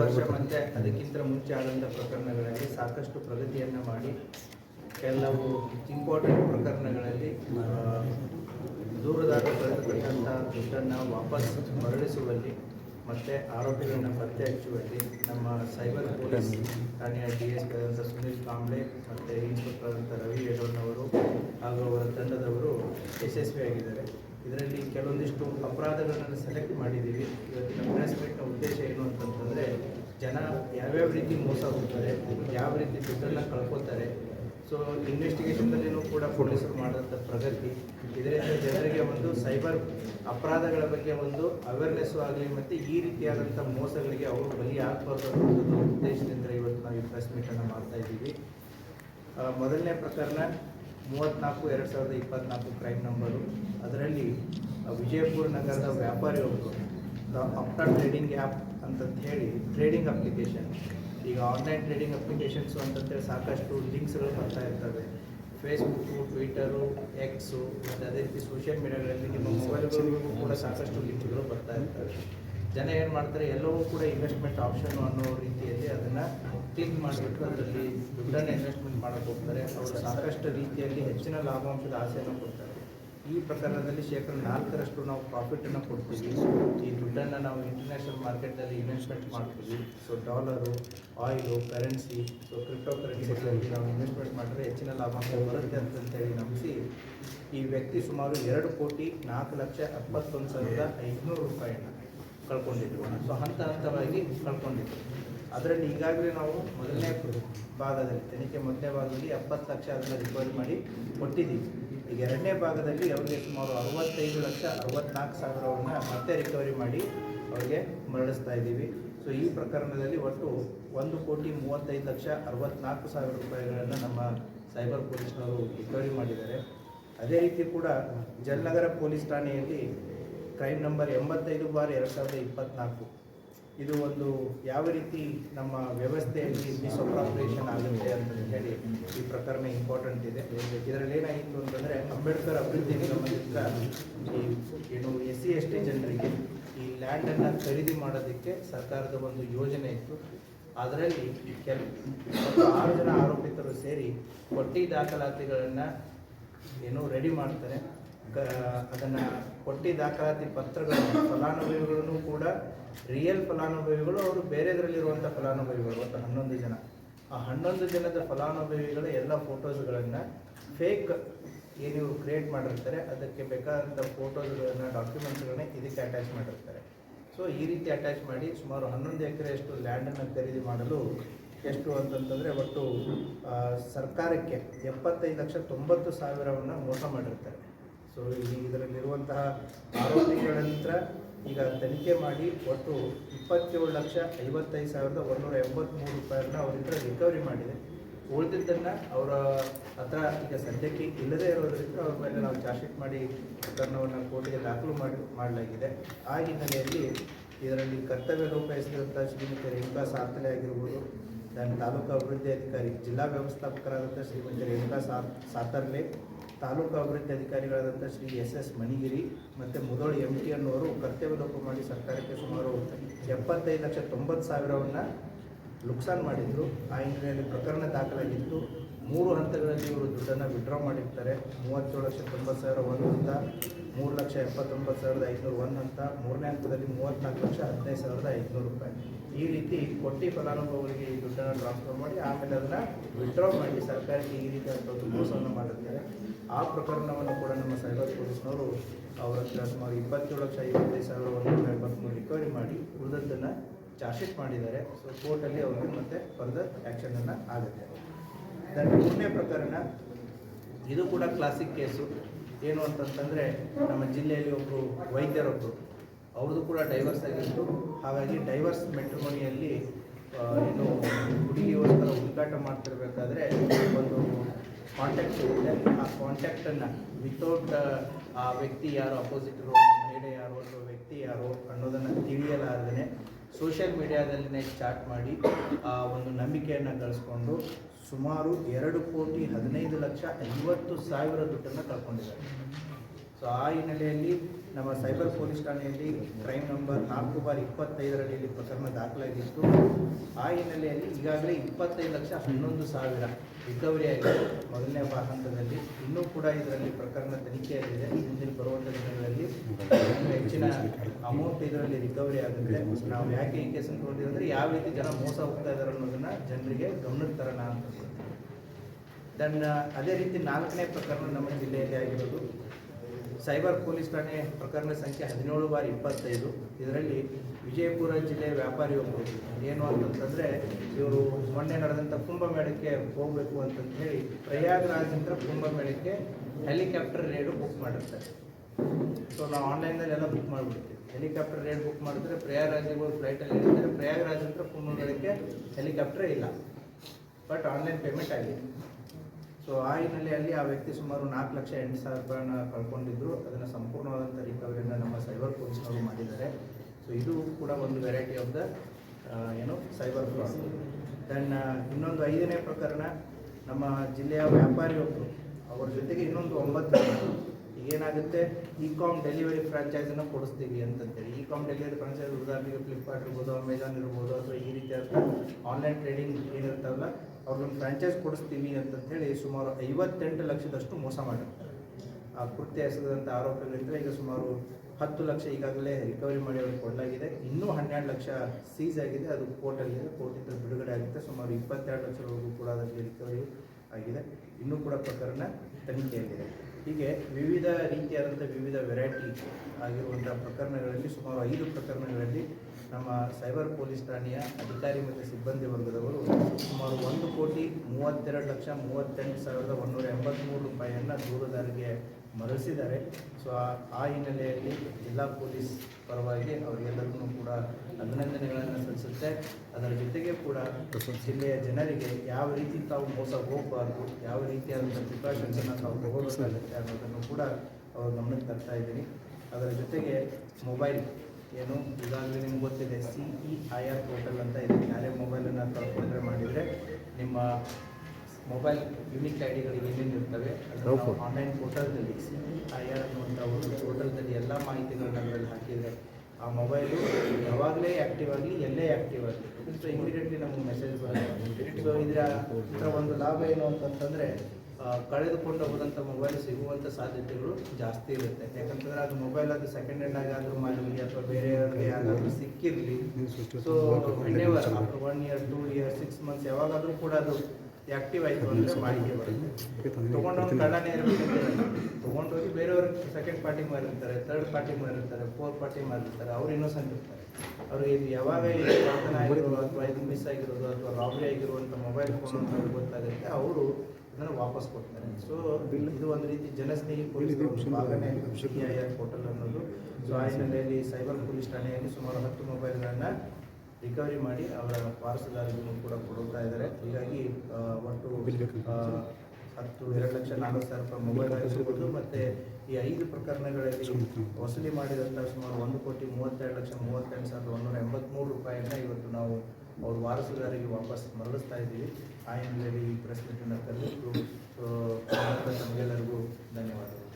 ವರ್ಷ ಮತ್ತೆ ಅದಕ್ಕಿಂತ ಮುಂಚೆ ಆದಂಥ ಪ್ರಕರಣಗಳಲ್ಲಿ ಸಾಕಷ್ಟು ಪ್ರಗತಿಯನ್ನು ಮಾಡಿ, ಕೆಲವು ಇಂಪಾರ್ಟೆಂಟ್ ಪ್ರಕರಣಗಳಲ್ಲಿ ದೂರದಾಗ ಕಳೆದುಕೊಂಡಂಥ ದುಡ್ಡನ್ನು ವಾಪಸ್ ಮರಳಿಸುವಲ್ಲಿ ಮತ್ತು ಆರೋಪಿಗಳನ್ನು ಪತ್ತೆ ಹಚ್ಚುವಲ್ಲಿ ನಮ್ಮ ಸೈಬರ್ ಪೊಲೀಸ್ ಠಾಣೆಯ ಡಿ ಎಸ್ ಪಿ ಆದಂಥ ಸುನೀಲ್ ಕಾಂಬ್ಳೆ ಮತ್ತು ಇನ್ಸ್ಪೆಕ್ಟರ್ ರವಿ ಯಡೋಣ್ಣವರು ಹಾಗೂ ಅವರ ತಂಡದವರು ಯಶಸ್ವಿಯಾಗಿದ್ದಾರೆ ಇದರಲ್ಲಿ ಕೆಲವೊಂದಿಷ್ಟು ಅಪರಾಧಗಳನ್ನು ಸೆಲೆಕ್ಟ್ ಮಾಡಿದ್ದೀವಿ. ಇವತ್ತಿನ ಪ್ರೆಸ್ ಮೀಟ್ನ ಉದ್ದೇಶ ಏನು ಅಂತಂತಂದರೆ, ಜನ ಯಾವ್ಯಾವ ರೀತಿ ಮೋಸ ಹೋಗ್ತಾರೆ, ಯಾವ ರೀತಿ ದುಡ್ಡನ್ನು ಕಳ್ಕೊತಾರೆ ಸೊ ಇನ್ವೆಸ್ಟಿಗೇಷನ್ನಲ್ಲಿಯೂ ಕೂಡ ಪೊಲೀಸರು ಮಾಡಿದಂಥ ಪ್ರಗತಿ, ಇದರಿಂದ ಜನರಿಗೆ ಒಂದು ಸೈಬರ್ ಅಪರಾಧಗಳ ಬಗ್ಗೆ ಒಂದು ಅವೇರ್ನೆಸ್ಸು ಆಗಲಿ ಮತ್ತು ಈ ರೀತಿಯಾದಂಥ ಮೋಸಗಳಿಗೆ ಅವರು ಬಲಿ ಆಗಬಾರ್ದು ಅನ್ನೋ ಉದ್ದೇಶದಿಂದ ಇವತ್ತು ನಾವು ಈ ಮಾಡ್ತಾ ಇದ್ದೀವಿ. ಮೊದಲನೇ ಪ್ರಕರಣ ಮೂವತ್ತ್ನಾಲ್ಕು ಎರಡು ಸಾವಿರದ ಇಪ್ಪತ್ತ್ನಾಲ್ಕು ಕ್ರೈಮ್ ನಂಬರು ಅದರಲ್ಲಿ ವಿಜಯಪುರ ನಗರದ ವ್ಯಾಪಾರಿ ಒಬ್ಬರು ಅಪ್ಟಾ ಟ್ರೇಡಿಂಗ್ ಆ್ಯಪ್ ಅಂತಂತ ಹೇಳಿ ಟ್ರೇಡಿಂಗ್ ಅಪ್ಲಿಕೇಶನ್ ಈಗ ಆನ್ಲೈನ್ ಟ್ರೇಡಿಂಗ್ ಅಪ್ಲಿಕೇಶನ್ಸು ಅಂತಂತೇಳಿ ಸಾಕಷ್ಟು ಲಿಂಕ್ಸ್ಗಳು ಬರ್ತಾ ಇರ್ತವೆ. ಫೇಸ್ಬುಕ್ಕು ಟ್ವಿಟರು ಎಕ್ಸು ಮತ್ತು ಅದೇ ರೀತಿ ಸೋಷಿಯಲ್ ಮೀಡಿಯಾಗಳಲ್ಲಿ ನಿಮ್ಮ ಮೊಬೈಲ್ಗಳಿಗೂ ಕೂಡ ಸಾಕಷ್ಟು ಲಿಂಕ್ಗಳು ಬರ್ತಾ ಇರ್ತವೆ. ಜನ ಏನು ಮಾಡ್ತಾರೆ, ಎಲ್ಲವೂ ಕೂಡ ಇನ್ವೆಸ್ಟ್ಮೆಂಟ್ ಆಪ್ಷನ್ ಅನ್ನೋ ರೀತಿಯಲ್ಲಿ ಅದನ್ನು ಕ್ಲಿಕ್ ಮಾಡಿಬಿಟ್ಟು ಅದರಲ್ಲಿ ದುಡ್ಡನ್ನು ಇನ್ವೆಸ್ಟ್ಮೆಂಟ್ ಮಾಡೋಕ್ಕೆ ಹೋಗ್ತಾರೆ. ಅವರು ಸಾಕಷ್ಟು ರೀತಿಯಲ್ಲಿ ಹೆಚ್ಚಿನ ಲಾಭಾಂಶದ ಆಸೆಯನ್ನು ಕೊಡ್ತಾರೆ. ಈ ಪ್ರಕರಣದಲ್ಲಿ ಶೇಕಡ ನಾಲ್ಕರಷ್ಟು ನಾವು ಪ್ರಾಫಿಟನ್ನು ಕೊಡ್ತೀವಿ. ಈ ದುಡ್ಡನ್ನು ನಾವು ಇಂಟರ್ನ್ಯಾಷನಲ್ ಮಾರ್ಕೆಟಲ್ಲಿ ಇನ್ವೆಸ್ಟ್ಮೆಂಟ್ ಮಾಡ್ತೀವಿ. So dollar oil currency so crypto ಕರೆನ್ಸಿಗಳಲ್ಲಿ ನಾವು ಇನ್ವೆಸ್ಟ್ಮೆಂಟ್ ಮಾಡಿದ್ರೆ ಹೆಚ್ಚಿನ ಲಾಭಾಂಶ ಬರುತ್ತೆ ಅಂತಂತೇಳಿ ನಂಬಿಸಿ, ಈ ವ್ಯಕ್ತಿ ಸುಮಾರು ಎರಡು ಕೋಟಿ ನಾಲ್ಕು ಲಕ್ಷ ಎಪ್ಪತ್ತೊಂದು ಸಾವಿರದ ಐದುನೂರು ರೂಪಾಯಿಯನ್ನು ಕಳ್ಕೊಂಡಿದ್ರು. ಸೊ ಹಂತ ಹಂತವಾಗಿ ಕಳ್ಕೊಂಡಿದ್ರು. ಅದರಲ್ಲಿ ಈಗಾಗಲೇ ನಾವು ಮೊದಲನೇ ಭಾಗದಲ್ಲಿ, ತನಿಖೆ ಮೊದಲನೇ ಭಾಗದಲ್ಲಿ ಎಪ್ಪತ್ತು ಲಕ್ಷ ಅದನ್ನು ರಿಕವರಿ ಮಾಡಿ ಕೊಟ್ಟಿದ್ದೀವಿ. ಈಗ ಎರಡನೇ ಭಾಗದಲ್ಲಿ ಅವರಿಗೆ ಸುಮಾರು ಅರವತ್ತೈದು ಲಕ್ಷ ಅರವತ್ನಾಲ್ಕು ಸಾವಿರವನ್ನು ಮತ್ತೆ ರಿಕವರಿ ಮಾಡಿ ಅವರಿಗೆ ಮರಳಿಸ್ತಾ ಇದ್ದೀವಿ. ಸೊ ಈ ಪ್ರಕರಣದಲ್ಲಿ ಒಟ್ಟು ಒಂದು ಕೋಟಿ ಮೂವತ್ತೈದು ಲಕ್ಷ ಅರವತ್ತ್ನಾಲ್ಕು ಸಾವಿರ ರೂಪಾಯಿಗಳನ್ನು ನಮ್ಮ ಸೈಬರ್ ಪೊಲೀಸ್ನವರು ರಿಕವರಿ ಮಾಡಿದ್ದಾರೆ. ಅದೇ ರೀತಿ ಕೂಡ ಜಲ್ನಗರ ಪೊಲೀಸ್ ಠಾಣೆಯಲ್ಲಿ ಕ್ರೈಮ್ ನಂಬರ್ ಎಂಬತ್ತೈದು ಬಾರ್ ಎರಡು ಸಾವಿರದ ಇಪ್ಪತ್ತ್ನಾಲ್ಕು ಇದು ಒಂದು ಯಾವ ರೀತಿ ನಮ್ಮ ವ್ಯವಸ್ಥೆಯಲ್ಲಿ ಮಿಸ್ಅಪ್ರಾಪ್ರೇಷನ್ ಆಗುತ್ತೆ ಅಂತ ಹೇಳಿ ಈ ಪ್ರಕರಣ ಇಂಪಾರ್ಟೆಂಟ್ ಇದೆ. ಇದರಲ್ಲಿ ಏನಾಯಿತು ಅಂತಂದರೆ ಅಂಬೇಡ್ಕರ್ ಅಭಿವೃದ್ಧಿ ನಿಗಮದಿಂದ ಈ, ಏನು ಎಸ್ ಸಿ ಎಸ್ ಟಿ ಜನರಿಗೆ ಈ ಲ್ಯಾಂಡನ್ನು ಖರೀದಿ ಮಾಡೋದಕ್ಕೆ ಸರ್ಕಾರದ ಒಂದು ಯೋಜನೆ ಇತ್ತು. ಅದರಲ್ಲಿ ಕೆಲ ಆರು ಜನ ಆರೋಪಿತರು ಸೇರಿ ಕೊಟ್ಟಿ ದಾಖಲಾತಿಗಳನ್ನು ಏನು ರೆಡಿ ಮಾಡ್ತಾರೆ. ಅದನ್ನು ಕೊಟ್ಟಿ ದಾಖಲಾತಿ ಪತ್ರಗಳನ್ನು ಫಲಾನುಭವಿಗಳನ್ನು ಕೂಡ ರಿಯಲ್ ಫಲಾನುಭವಿಗಳು ಅವರು ಬೇರೆದರಲ್ಲಿರುವಂಥ ಫಲಾನುಭವಿಗಳು, ಒಟ್ಟು ಹನ್ನೊಂದು ಜನ. ಆ ಹನ್ನೊಂದು ಜನದ ಫಲಾನುಭವಿಗಳ ಎಲ್ಲ ಫೋಟೋಸ್ಗಳನ್ನು ಫೇಕ್ ಏನು ಕ್ರಿಯೇಟ್ ಮಾಡಿರ್ತಾರೆ, ಅದಕ್ಕೆ ಬೇಕಾದಂಥ ಫೋಟೋಸ್ಗಳನ್ನು, ಡಾಕ್ಯುಮೆಂಟ್ಸ್ಗಳನ್ನ ಇದಕ್ಕೆ ಅಟ್ಯಾಚ್ ಮಾಡಿರ್ತಾರೆ. ಸೊ ಈ ರೀತಿ ಅಟ್ಯಾಚ್ ಮಾಡಿ ಸುಮಾರು ಹನ್ನೊಂದು ಎಕರೆಯಷ್ಟು ಲ್ಯಾಂಡನ್ನು ಖರೀದಿ ಮಾಡಲು ಎಷ್ಟು ಅಂತಂತಂದರೆ ಒಟ್ಟು ಸರ್ಕಾರಕ್ಕೆ ಎಪ್ಪತ್ತೈದು ಲಕ್ಷ ತೊಂಬತ್ತು ಸಾವಿರವನ್ನು ಮೋಸ ಮಾಡಿರ್ತಾರೆ. ಸೊ ಇದರಲ್ಲಿರುವಂತಹ ಆರೋಪಿಗಳ ನಂತರ ಈಗ ತನಿಖೆ ಮಾಡಿ ಒಟ್ಟು ಇಪ್ಪತ್ತೇಳು ಲಕ್ಷ ಐವತ್ತೈದು ಸಾವಿರದ ಒಂದೂರ ಎಂಬತ್ತ್ಮೂರು ರೂಪಾಯಿನ ಅವರಿಂದ ರಿಕವರಿ ಮಾಡಿದೆ. ಉಳಿದಿದ್ದನ್ನು ಅವರ ಹತ್ರ ಈಗ ಸದ್ಯಕ್ಕೆ ಇಲ್ಲದೇ ಇರೋದರಿಂದ ಅವ್ರ ಮೇಲೆ ನಾವು ಚಾರ್ಜ್ ಶೀಟ್ ಮಾಡಿ ಪ್ರಕರಣವನ್ನು ಕೋರ್ಟಿಗೆ ದಾಖಲು ಮಾಡಿ, ಮಾಡಲಾಗಿದೆ. ಆ ಹಿನ್ನೆಲೆಯಲ್ಲಿ ಇದರಲ್ಲಿ ಕರ್ತವ್ಯ ಲೋಪ ಎಸಗಿದಂಥ ಶ್ರೀಮತಿ ರೇಣುಕಾ ಸಾರ್ಥನೆ ಆಗಿರ್ಬೋದು ನನ್ನ ತಾಲೂಕು ಅಭಿವೃದ್ಧಿ ಅಧಿಕಾರಿ, ಜಿಲ್ಲಾ ವ್ಯವಸ್ಥಾಪಕರಾದಂಥ ಶ್ರೀಮತಿ ರೇಣುಕಾ ಸಾತರ್ಲೆ, ತಾಲೂಕು ಅಭಿವೃದ್ಧಿ ಅಧಿಕಾರಿಗಳಾದಂಥ ಶ್ರೀ ಎಸ್ ಎಸ್ ಮಣಿಗಿರಿ ಮತ್ತು ಮುದೋಳು ಎಂ ಟಿ ಅನ್ನೋರು ಕರ್ತವ್ಯ ಲೋಪ ಮಾಡಿ ಸರ್ಕಾರಕ್ಕೆ ಸುಮಾರು ಎಪ್ಪತ್ತೈದು ಲಕ್ಷ ತೊಂಬತ್ತು ಸಾವಿರವನ್ನು ನುಕ್ಸಾನ್ ಮಾಡಿದ್ರು. ಆ ಹಿನ್ನೆಲೆಯಲ್ಲಿ ಪ್ರಕರಣ ದಾಖಲಾಗಿತ್ತು. ಮೂರು ಹಂತಗಳಲ್ಲಿ ಇವರು ದುಡ್ಡನ್ನು ವಿಡ್ರಾ ಮಾಡಿರ್ತಾರೆ. ಮೂವತ್ತೇಳು ಲಕ್ಷ ತೊಂಬತ್ತು ಸಾವಿರ ಒಂದು ಹಂತ ಮೂರು ಲಕ್ಷ ಎಪ್ಪತ್ತೊಂಬತ್ತು ಸಾವಿರದ ಐದುನೂರು ಒಂದು ಹಂತ ಮೂರನೇ ಹಂತದಲ್ಲಿ ಮೂವತ್ತ್ನಾಲ್ಕು ಲಕ್ಷ ಹದಿನೈದು ಸಾವಿರದ ಐದುನೂರು ರೂಪಾಯಿ. ಈ ರೀತಿ ಕೊಟ್ಟಿ ಫಲಾನುಭವಿಗಳಿಗೆ ಈ ದುಡ್ಡನ್ನು ಟ್ರಾನ್ಸ್ಫರ್ ಮಾಡಿ, ಆಮೇಲೆ ಅದನ್ನು ವಿಡ್ರಾ ಮಾಡಿ ಸರ್ಕಾರಕ್ಕೆ ಈ ರೀತಿ ಒಂದು ಮೋಸವನ್ನು ಮಾಡಿರ್ತಾರೆ. ಆ ಪ್ರಕರಣವನ್ನು ಕೂಡ ನಮ್ಮ ಸೈಬರ್ ಪೊಲೀಸ್ನವರು ಅವರ ಹತ್ರ ಸುಮಾರು ಇಪ್ಪತ್ತೇಳು ಲಕ್ಷ ಐವತ್ತೈದು ಸಾವಿರ ಒಂದು ಎಂಬತ್ತ್ಮೂರು ರಿಕವರಿ ಮಾಡಿ ಉಳಿದದ್ದನ್ನು ಚಾರ್ಜ್ ಶೀಟ್ ಮಾಡಿದ್ದಾರೆ. ಸೊ ಕೋರ್ಟಲ್ಲಿ ಅವರಿಗೆ ಮತ್ತೆ ಫರ್ದರ್ ಆ್ಯಕ್ಷನನ್ನು ಆಗುತ್ತೆ. ದಟ್ ಮೂರನೇ ಪ್ರಕರಣ ಇದು ಕೂಡ ಕ್ಲಾಸಿಕ್ ಕೇಸು ಏನು ಅಂತಂತಂದರೆ, ನಮ್ಮ ಜಿಲ್ಲೆಯಲ್ಲಿ ಒಬ್ಬರು ವೈದ್ಯರೊಬ್ಬರು ಅವ್ರದ್ದು ಕೂಡ ಡೈವರ್ಸ್ ಆಗಿತ್ತು. ಹಾಗಾಗಿ ಡೈವರ್ಸ್ ಮೆಟ್ರಿಮೋನಿಯಲ್ಲಿ ಏನು ಹುಡುಗಿಗೋಸ್ಕರ ಹುಡುಕಾಟ ಮಾಡ್ತಿರ್ಬೇಕಾದ್ರೆ ಒಂದು ಕಾಂಟ್ಯಾಕ್ಟ್ ಇರುತ್ತೆ. ಆ ಕಾಂಟ್ಯಾಕ್ಟನ್ನು ವಿತೌಟ್ ಆ ವ್ಯಕ್ತಿ ಯಾರು ಅಪೋಸಿಟ್ ಇರೋ ಮಹಿಳೆ ಯಾರು, ಅಥವಾ ವ್ಯಕ್ತಿ ಯಾರು ಅನ್ನೋದನ್ನು ತಿಳಿಯಲಾರ್ದೇ ಸೋಷಿಯಲ್ ಮೀಡಿಯಾದಲ್ಲಿನೇ ಸ್ಟಾರ್ಟ್ ಮಾಡಿ, ಆ ಒಂದು ನಂಬಿಕೆಯನ್ನು ಗಳಿಸ್ಕೊಂಡು ಸುಮಾರು ಎರಡು ಕೋಟಿ ಹದಿನೈದು ಲಕ್ಷ ಐವತ್ತು ಸಾವಿರ ದುಡ್ಡನ್ನು ಕಳ್ಕೊಂಡಿದ್ದಾರೆ. ಸೊ ಆ ಹಿನ್ನೆಲೆಯಲ್ಲಿ ನಮ್ಮ ಸೈಬರ್ ಪೊಲೀಸ್ ಠಾಣೆಯಲ್ಲಿ ಕ್ರೈಮ್ ನಂಬರ್ ನಾಲ್ಕು ಬಾರ್ ಇಪ್ಪತ್ತೈದರಲ್ಲಿ ಇಲ್ಲಿ ಪ್ರಕರಣ ದಾಖಲಾಗಿತ್ತು. ಆ ಹಿನ್ನೆಲೆಯಲ್ಲಿ ಈಗಾಗಲೇ ಇಪ್ಪತ್ತೈದು ಲಕ್ಷ ಹನ್ನೊಂದು ಸಾವಿರ ರಿಕವರಿ ಆಗಿದೆ. ಮೊದಲನೇ ಹಂತದಲ್ಲಿ ಇನ್ನೂ ಕೂಡ ಇದರಲ್ಲಿ ಪ್ರಕರಣ ತನಿಖೆಯಾಗಿದೆ ಮುಂದಿನ ಬರುವಂಥ ದಿನಗಳಲ್ಲಿ ಹೆಚ್ಚಿನ ಅಮೌಂಟ್ ಇದರಲ್ಲಿ ರಿಕವರಿ ಆಗುತ್ತೆ. ನಾವು ಯಾಕೆ ಈ ಕೇಸನ್ನು ಅಂದರೆ ಯಾವ ರೀತಿ ಜನ ಮೋಸ ಹೋಗ್ತಾ ಇದ್ದಾರೆ ಅನ್ನೋದನ್ನು ಜನರಿಗೆ ಗಮನಕ್ಕೆ ತರೋಣ ಅಂತ ದೆನ್ ಅದೇ ರೀತಿ ನಾಲ್ಕನೇ ಪ್ರಕರಣ ನಮ್ಮ ಜಿಲ್ಲೆಯಲ್ಲಿ ಆಗಿರೋದು. ಸೈಬರ್ ಪೊಲೀಸ್ ಠಾಣೆ ಪ್ರಕರಣ ಸಂಖ್ಯೆ ಹದಿನೇಳು ಬಾರಿ ಇಪ್ಪತ್ತೈದು. ಇದರಲ್ಲಿ ವಿಜಯಪುರ ಜಿಲ್ಲೆಯ ವ್ಯಾಪಾರಿಯೊಬ್ಬರು ಏನು ಅಂತಂತಂದರೆ ಇವರು ಮೊನ್ನೆ ನಡೆದಂಥ ಕುಂಭಮೇಳಕ್ಕೆ ಹೋಗಬೇಕು ಅಂತಂತ ಹೇಳಿ ಹತ್ರ ಕುಂಭಮೇಳಕ್ಕೆ ಹೆಲಿಕಾಪ್ಟರ್ ರೇಡು ಬುಕ್ ಮಾಡಿರ್ತಾರೆ. ಸೊ ನಾವು ಆನ್ಲೈನಲ್ಲಿ ಎಲ್ಲ ಬುಕ್ ಮಾಡಿಬಿಡ್ತೀವಿ. ಹೆಲಿಕಾಪ್ಟರ್ ರೇಟ್ ಬುಕ್ ಮಾಡಿದ್ರೆ ಪ್ರಯಾಗ್ರಾಜಿಗೆ ಹೋಗಿ ಫ್ಲೈಟಲ್ಲಿ ಇರ್ತಾರೆ. ಪ್ರಯಾಗ್ರಾಜ್ ಹತ್ರ ಕುಂಭಮೇಳಕ್ಕೆ ಹೆಲಿಕಾಪ್ಟರ್ ಇಲ್ಲ. ಬಟ್ ಆನ್ಲೈನ್ ಪೇಮೆಂಟ್ ಆಗಿದೆ. ಸೊ ಆ ಹಿನ್ನೆಲೆಯಲ್ಲಿ ಆ ವ್ಯಕ್ತಿ ಸುಮಾರು ನಾಲ್ಕು ಲಕ್ಷ ಎಂಟು ಸಾವಿರ ರೂಪಾಯಿನ ಕಳ್ಕೊಂಡಿದ್ರು. ಅದನ್ನು ಸಂಪೂರ್ಣವಾದಂಥ ರಿಕವರಿಯನ್ನು ನಮ್ಮ ಸೈಬರ್ ಪೊಲೀಸ್ನವರು ಮಾಡಿದ್ದಾರೆ. ಸೊ ಇದು ಕೂಡ ಒಂದು ವೆರೈಟಿ ಆಫ್ ದ ಏನು ಸೈಬರ್ ಫ್ರಾಡ್ ದೆನ್ ಇನ್ನೊಂದು ಐದನೇ ಪ್ರಕರಣ, ನಮ್ಮ ಜಿಲ್ಲೆಯ ವ್ಯಾಪಾರಿಯೊಬ್ಬರು ಅವ್ರ ಜೊತೆಗೆ ಇನ್ನೊಂದು ಒಂಬತ್ತು ಜನ. ಏನಾಗುತ್ತೆ ಇ ಕಾಮ್ ಡೆಲಿವರಿ ಫ್ರಾಂಚೈಸನ್ನು ಕೊಡಿಸ್ತೀವಿ ಅಂತಂತೇಳಿ. ಇ ಕಾಮ್ ಡೆಲಿವರಿ ಫ್ರಾಂಚೈಸ್ ಉದಾಹರಣೆಗೆ ಫ್ಲಿಪ್ಕಾರ್ಟ್ ಇರ್ಬೋದು ಅಮೆಜಾನ್ ಇರ್ಬೋದು, ಅಥವಾ ಈ ರೀತಿಯಾದ ಆನ್ಲೈನ್ ಟ್ರೇಡಿಂಗ್ ಏನಿರ್ತಾವಲ್ಲ ಅವ್ರಿಗೊಂದು ಫ್ರಾಂಚೈಸ್ ಕೊಡಿಸ್ತೀವಿ ಅಂತಂಥೇಳಿ ಸುಮಾರು ಐವತ್ತೆಂಟು ಲಕ್ಷದಷ್ಟು ಮೋಸ ಮಾಡಿರ್ತಾರೆ. ಆ ಕೃತ್ಯ ಎಸೆದಂಥ ಆರೋಪಗಳಿಂದ ಈಗ ಸುಮಾರು ಹತ್ತು ಲಕ್ಷ ಈಗಾಗಲೇ ರಿಕವರಿ ಮಾಡಿ ಅವ್ರಿಗೆ ಕೊಡಲಾಗಿದೆ. ಇನ್ನೂ ಹನ್ನೆರಡು ಲಕ್ಷ ಸೀಸ್ ಆಗಿದೆ. ಅದು ಕೋರ್ಟಲ್ಲಿ ಕೋರ್ಟಿಂದ ಬಿಡುಗಡೆ ಆಗುತ್ತೆ. ಸುಮಾರು ಇಪ್ಪತ್ತೆರಡು ಲಕ್ಷವರೆಗೂ ಕೂಡ ಅದರಲ್ಲಿ ರಿಕವರಿ ಆಗಿದೆ. ಇನ್ನೂ ಕೂಡ ಪ್ರಕರಣ ತನಿಖೆಯಲ್ಲಿದೆ ಹೀಗೆ ವಿವಿಧ ರೀತಿಯಾದಂಥ ವಿವಿಧ ವೆರೈಟಿ ಆಗಿರುವಂಥ ಪ್ರಕರಣಗಳಲ್ಲಿ ಸುಮಾರು ಐದು ಪ್ರಕರಣಗಳಲ್ಲಿ ನಮ್ಮ ಸೈಬರ್ ಪೊಲೀಸ್ ಠಾಣೆಯ ಅಧಿಕಾರಿ ಮತ್ತು ಸಿಬ್ಬಂದಿ ವರ್ಗದವರು ಸುಮಾರು ಒಂದು ಕೋಟಿ ಮೂವತ್ತೆರಡು ಲಕ್ಷ ಮೂವತ್ತೆಂಟು ಸಾವಿರದ ಒಂದೂರ ಎಂಬತ್ತ್ಮೂರು ರೂಪಾಯಿಯನ್ನು ದೂರದಾರಿಗೆ ಮರಳಿಸಿದ್ದಾರೆ. ಸೊ ಆ- ಹಿನ್ನೆಲೆಯಲ್ಲಿ ಜಿಲ್ಲಾ ಪೊಲೀಸ್ ಪರವಾಗಿ ಅವರಿಗೆಲ್ಲರಿಗೂ ಕೂಡ ಅಭಿನಂದನೆಗಳನ್ನು ಸಲ್ಲಿಸುತ್ತೆ. ಅದರ ಜೊತೆಗೆ ಕೂಡ ಜಿಲ್ಲೆಯ ಜನರಿಗೆ ಯಾವ ರೀತಿ ತಾವು ಮೋಸ ಹೋಗಬಾರ್ದು, ಯಾವ ರೀತಿಯಾದಂಥ ಪ್ರಿಕಾಷನ್ಸನ್ನು ತಾವು ತಗೋಬೇಕಾಗುತ್ತೆ ಅನ್ನೋದನ್ನು ಕೂಡ ಅವರು ಗಮನಕ್ಕೆ ತರ್ತಾ ಇದ್ದೀನಿ. ಅದರ ಜೊತೆಗೆ ಮೊಬೈಲ್ ಏನು ಈಗಾಗಲೇ ನಿಮ್ಗೆ ಗೊತ್ತಿದೆ C E I R portal ಅಂತ ಇದೆ. ಯಾರೇ ಮೊಬೈಲನ್ನು ಕಳ್ಕೊಂಡ್ರೆ ಮಾಡಿದರೆ ನಿಮ್ಮ ಮೊಬೈಲ್ ಯುನಿಕ್ ಐ ಡಿಗಳಿಗೆ ಏನೇನು ಇರ್ತವೆ ಆನ್ಲೈನ್ ಪೋರ್ಟಲ್ನಲ್ಲಿ ಸಿ ಇ ಐ ಆರ್ ಅನ್ನುವಂಥ ಒಂದು ಪೋರ್ಟಲ್ನಲ್ಲಿ ಎಲ್ಲ ಮಾಹಿತಿಗಳನ್ನ ಅದರಲ್ಲಿ ಹಾಕಿದರೆ ಆ ಮೊಬೈಲು ಯಾವಾಗಲೇ ಆ್ಯಕ್ಟಿವ್ ಆಗಲಿ ಎಲ್ಲೇ ಆ್ಯಕ್ಟಿವ್ ಆಗಲಿ. ಸೊ ಇಮಿಡಿಯೇಟ್ಲಿ ನಮಗೆ ಮೆಸೇಜ್ ಬರುತ್ತೆ. ಸೊ ಇದರ ಇದರ ಒಂದು ಲಾಭ ಏನು ಅಂತಂತಂದರೆ ಕಳೆದುಕೊಂಡು ಹೋದಂಥ ಮೊಬೈಲ್ ಸಿಗುವಂಥ ಸಾಧ್ಯತೆಗಳು ಜಾಸ್ತಿ ಇರುತ್ತೆ. ಯಾಕಂತಂದ್ರೆ ಅದು ಮೊಬೈಲ್ ಅದು ಸೆಕೆಂಡ್ ಹ್ಯಾಂಡ್ ಆಗಾದರೂ ಮಾಡಿರಲಿ ಅಥವಾ ಬೇರೆ ಯಾರಾದರೂ ಸಿಕ್ಕಿರಲಿ. So never after one year two year six months ಯಾವಾಗಾದರೂ ಕೂಡ ಅದು ಆ್ಯಕ್ಟಿವ್ ಆಯಿತು ಅಂದರೆ ಮಾಹಿತಿ ಬರುತ್ತೆ. ತೊಗೊಂಡವ್ನು ಕಳ್ಳನೇ ಇರಬೇಕಂತ ತೊಗೊಂಡೋಗಿ ಬೇರೆಯವ್ರು ಸೆಕೆಂಡ್ ಪಾರ್ಟಿ ಮಾಡಿರ್ತಾರೆ ಥರ್ಡ್ ಪಾರ್ಟಿ ಮಾಡಿರ್ತಾರೆ ಫೋರ್ತ್ ಪಾರ್ಟಿ ಮಾಡಿರ್ತಾರೆ ಅವ್ರು ಇನ್ನೋಸೆಂಟ್ ಇರ್ತಾರೆ. ಅವ್ರಿಗೆ ಇದು ಯಾವಾಗ ಆಗಿರೋದು ಅಥವಾ ಇದು ಮಿಸ್ ಆಗಿರೋದು ಅಥವಾ ರಾಬ್ರಿ ಆಗಿರುವಂಥ ಮೊಬೈಲ್ ಫೋನ್ ಅಂತ ಗೊತ್ತಾಗುತ್ತೆ. ಅವರು ಅದನ್ನು ವಾಪಸ್ ಕೊಡ್ತಾರೆ. ಸೊ ಇದು ಒಂದು ರೀತಿ ಜನಸ್ನೇಹಿ ಪೊಲೀಸ್ ಭಾಗನೇ ಸಿ ಐ ಆರ್ ಪೋರ್ಟಲ್ ಅನ್ನೋದು. ಸೊ ಆ ಹಿನ್ನೆಲೆಯಲ್ಲಿ ಸೈಬರ್ ಪೊಲೀಸ್ ಠಾಣೆಯಲ್ಲಿ ಸುಮಾರು ಹತ್ತು ಮೊಬೈಲ್ಗಳನ್ನು ರಿಕವರಿ ಮಾಡಿ ಅವರ ವಾರಸುದಾರರಿಗೂ ಕೂಡ ಕೊಡುತ್ತಾ ಇದ್ದಾರೆ. ಹೀಗಾಗಿ ಒಟ್ಟು ಹತ್ತು ಎರಡು ಲಕ್ಷ ನಾಲ್ಕು ಸಾವಿರ ರೂಪಾಯಿ ಮೊಬೈಲ್ ಆಗಿರ್ಬೋದು. ಮತ್ತು ಈ ಐದು ಪ್ರಕರಣಗಳಲ್ಲಿ ವಸೂಲಿ ಮಾಡಿದಂಥ ಸುಮಾರು ಒಂದು ಕೋಟಿ ಮೂವತ್ತೆರಡು ಲಕ್ಷ ಮೂವತ್ತೆಂಟು ಸಾವಿರದ ಒಂದೂರ ಎಂಬತ್ತ್ಮೂರು ರೂಪಾಯಿಯನ್ನು ಇವತ್ತು ನಾವು ಅವ್ರ ವಾರಸುದಾರಿಗೆ ವಾಪಸ್ ಮರಳಿಸ್ತಾ ಇದ್ದೀವಿ. ಆ ಹಿನ್ನೆಲೆಯಲ್ಲಿ ಈ ಪ್ರೆಸ್ ಮೀಟನ್ನು ಕರೆದು ಧನ್ಯವಾದಗಳು.